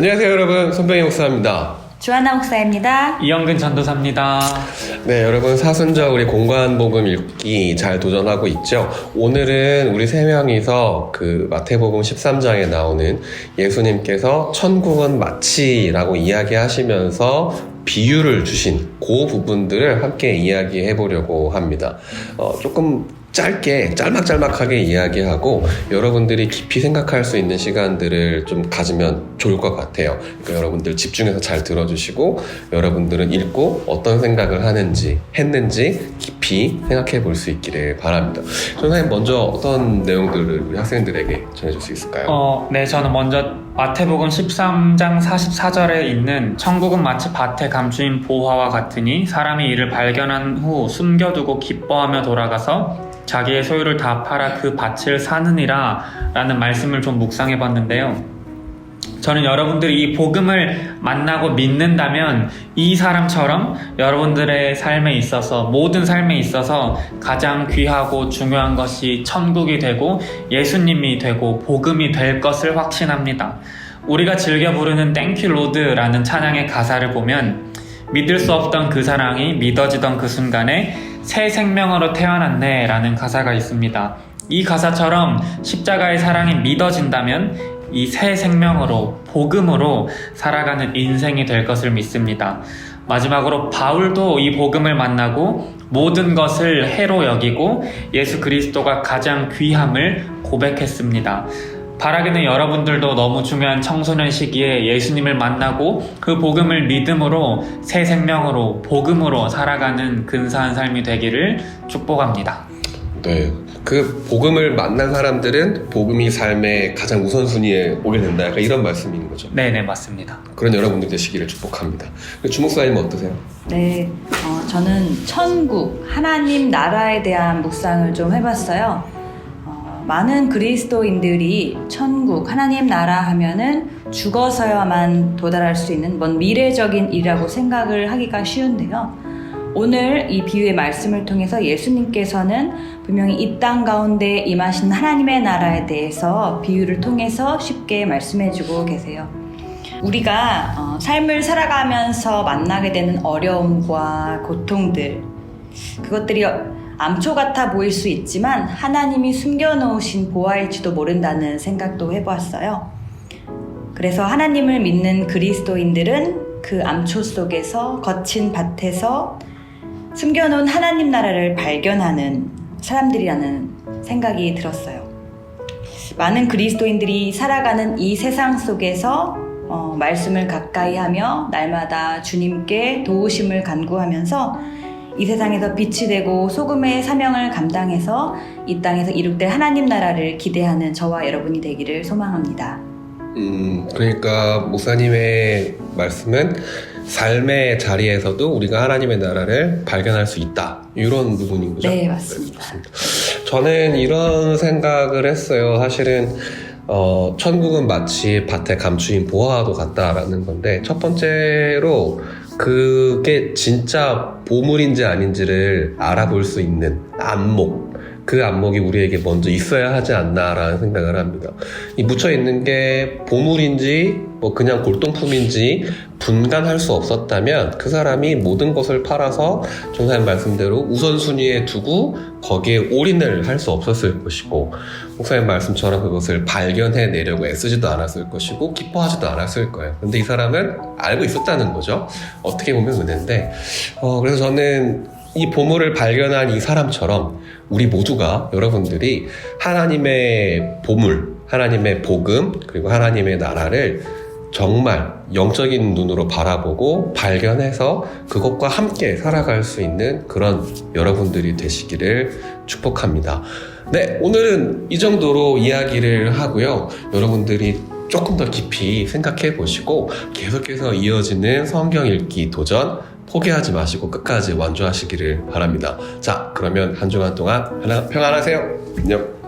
안녕하세요 여러분. 손병희 목사입니다. 주하나 목사입니다. 이영근 전도사입니다. 네 여러분. 사순절 우리 공관복음 읽기 잘 도전하고 있죠? 오늘은 우리 세 명이서 그 마태복음 13장에 나오는 예수님께서 천국은 마치라고 이야기하시면서 비유를 주신 그 부분들을 함께 이야기해 보려고 합니다. 어, 조금 짧게 짤막짤막하게 이야기하고 여러분들이 깊이 생각할 수 있는 시간들을 좀 가지면 좋을 것 같아요. 그러니까 여러분들 집중해서 잘 들어주시고 여러분들은 읽고 어떤 생각을 하는지 했는지 깊이 생각해 볼 수 있기를 바랍니다. 선생님 먼저 어떤 내용들을 우리 학생들에게 전해줄 수 있을까요? 어, 네, 저는 먼저 마태복음 13장 44절에 있는 천국은 마치 밭에 감추인 보화와 같으니 사람이 이를 발견한 후 숨겨두고 기뻐하며 돌아가서 자기의 소유를 다 팔아 그 밭을 사느니라 라는 말씀을 좀 묵상해 봤는데요. 저는 여러분들이 이 복음을 만나고 믿는다면 이 사람처럼 여러분들의 삶에 있어서 모든 삶에 있어서 가장 귀하고 중요한 것이 천국이 되고 예수님이 되고 복음이 될 것을 확신합니다. 우리가 즐겨 부르는 땡큐 로드라는 찬양의 가사를 보면 믿을 수 없던 그 사랑이 믿어지던 그 순간에 새 생명으로 태어났네 라는 가사가 있습니다. 이 가사처럼 십자가의 사랑이 믿어진다면 이 새 생명으로 복음으로 살아가는 인생이 될 것을 믿습니다. 마지막으로 바울도 이 복음을 만나고 모든 것을 해로 여기고 예수 그리스도가 가장 귀함을 고백했습니다. 바라기는 여러분들도 너무 중요한 청소년 시기에 예수님을 만나고 그 복음을 믿음으로 새 생명으로 복음으로 살아가는 근사한 삶이 되기를 축복합니다. 네. 그 복음을 만난 사람들은 복음이 삶의 가장 우선순위에 오게 된다. 약간 이런 말씀인 거죠. 네네 맞습니다. 그런 여러분들 되시기를 축복합니다. 주목사님 어떠세요? 네, 어, 저는 천국, 하나님 나라에 대한 묵상을 좀 해봤어요. 어, 많은 그리스도인들이 천국, 하나님 나라 하면은 죽어서야만 도달할 수 있는 먼 미래적인 일이라고 생각을 하기가 쉬운데요. 오늘 이 비유의 말씀을 통해서 예수님께서는 분명히 이 땅 가운데 임하신 하나님의 나라에 대해서 비유를 통해서 쉽게 말씀해주고 계세요. 우리가 어, 삶을 살아가면서 만나게 되는 어려움과 고통들, 그것들이 암초 같아 보일 수 있지만 하나님이 숨겨놓으신 보화일지도 모른다는 생각도 해보았어요. 그래서 하나님을 믿는 그리스도인들은 그 암초 속에서 거친 밭에서 숨겨놓은 하나님 나라를 발견하는 사람들이라는 생각이 들었어요. 많은 그리스도인들이 살아가는 이 세상 속에서 어, 말씀을 가까이 하며 날마다 주님께 도우심을 간구하면서 이 세상에서 빛이 되고 소금의 사명을 감당해서 이 땅에서 이룩될 하나님 나라를 기대하는 저와 여러분이 되기를 소망합니다. 음, 그러니까 목사님의 말씀은 삶의 자리에서도 우리가 하나님의 나라를 발견할 수 있다. 이런 부분인 거죠? 네, 맞습니다. 저는 이런 생각을 했어요. 사실은 어, 천국은 마치 밭에 감추인 보화도 같다라는 건데 첫 번째로 그게 진짜 보물인지 아닌지를 알아볼 수 있는 안목 그 안목이 우리에게 먼저 있어야 하지 않나라는 생각을 합니다. 이 묻혀 있는 게 보물인지 뭐 그냥 골동품인지 분간할 수 없었다면 그 사람이 모든 것을 팔아서 전사님 말씀대로 우선순위에 두고 거기에 올인을 할 수 없었을 것이고 목사님 말씀처럼 그것을 발견해 내려고 애쓰지도 않았을 것이고 기뻐하지도 않았을 거예요. 근데 이 사람은 알고 있었다는 거죠. 어떻게 보면 은혜인데 어, 그래서 저는 이 보물을 발견한 이 사람처럼 우리 모두가 여러분들이 하나님의 보물, 하나님의 복음, 그리고 하나님의 나라를 정말 영적인 눈으로 바라보고 발견해서 그것과 함께 살아갈 수 있는 그런 여러분들이 되시기를 축복합니다. 네, 오늘은 이 정도로 이야기를 하고요. 여러분들이 조금 더 깊이 생각해 보시고 계속해서 이어지는 성경 읽기 도전 포기하지 마시고 끝까지 완주하시기를 바랍니다. 자, 그러면 한 주간 동안 평안하세요. 안녕.